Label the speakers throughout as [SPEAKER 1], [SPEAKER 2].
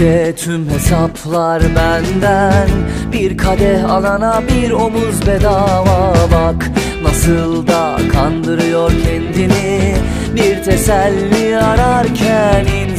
[SPEAKER 1] gece tüm hesaplar benden. Bir kadeh alana bir omuz bedava. Bak Nasıl da kandırıyor kendini. Bir teselli ararken insan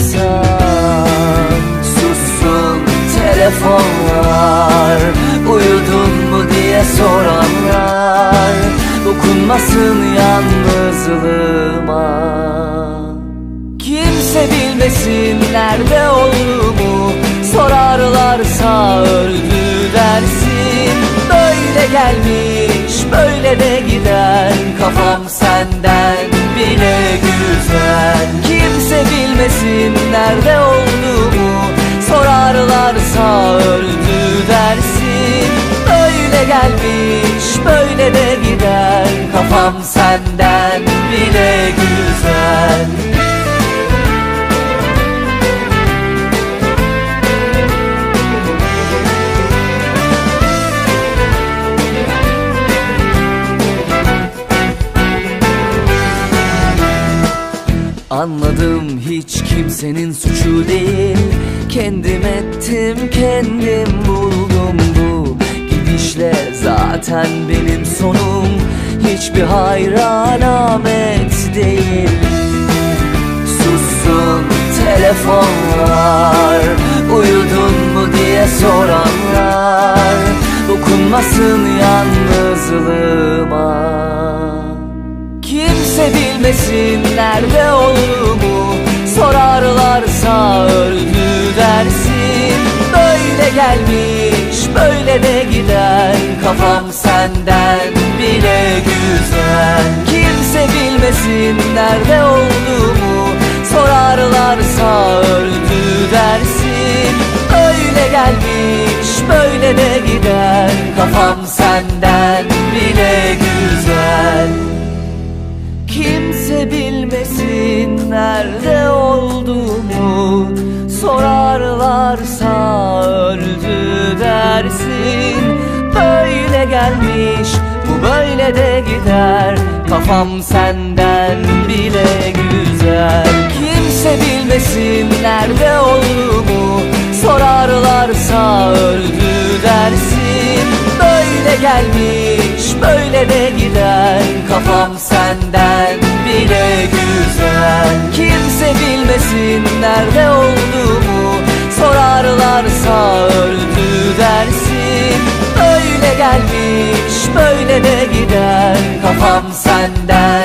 [SPEAKER 1] Kimse bilmesin nerede olduğumu Sorarlarsa öldü dersin. Böyle gelmiş böyle de gider Kafam senden bile güzel. Kimse bilmesin nerede olduğumu Sorarlarsa öldü dersin. Böyle gelmiş böyle de gider Kafam senden Anladım hiç kimsenin suçu değil. Kendim ettim kendim buldum bu Gidişle zaten benim sonum. Hiçbir hayra alamet değil. Sussun telefonlar Uyudun mu diye soranlar. Dokunmasın yalnızlığıma. Kimse bilmesin nerede gelmiş böyle de gider. Kafam senden bile güzel. Kimse bilmesin nerede olduğumu. Sorarlarsa öldü dersin. Böyle gelmiş böyle de gider. Kafam senden bile güzel. Kimse bilmesin nerede olduğumu. Sorarlarsa öldü dersin. Böyle gelmiş bu böyle de gider. Kafam senden bile güzel. Kimse bilmesin nerede olduğumu. Sorarlarsa öldü dersin. Böyle gelmiş böyle de gider. Kafam senden bile güzel. Kimse bilmesin nerede olduğumu Sorarlarsa öldü dersin. Böyle gelmiş böyle de gider. Kafam senden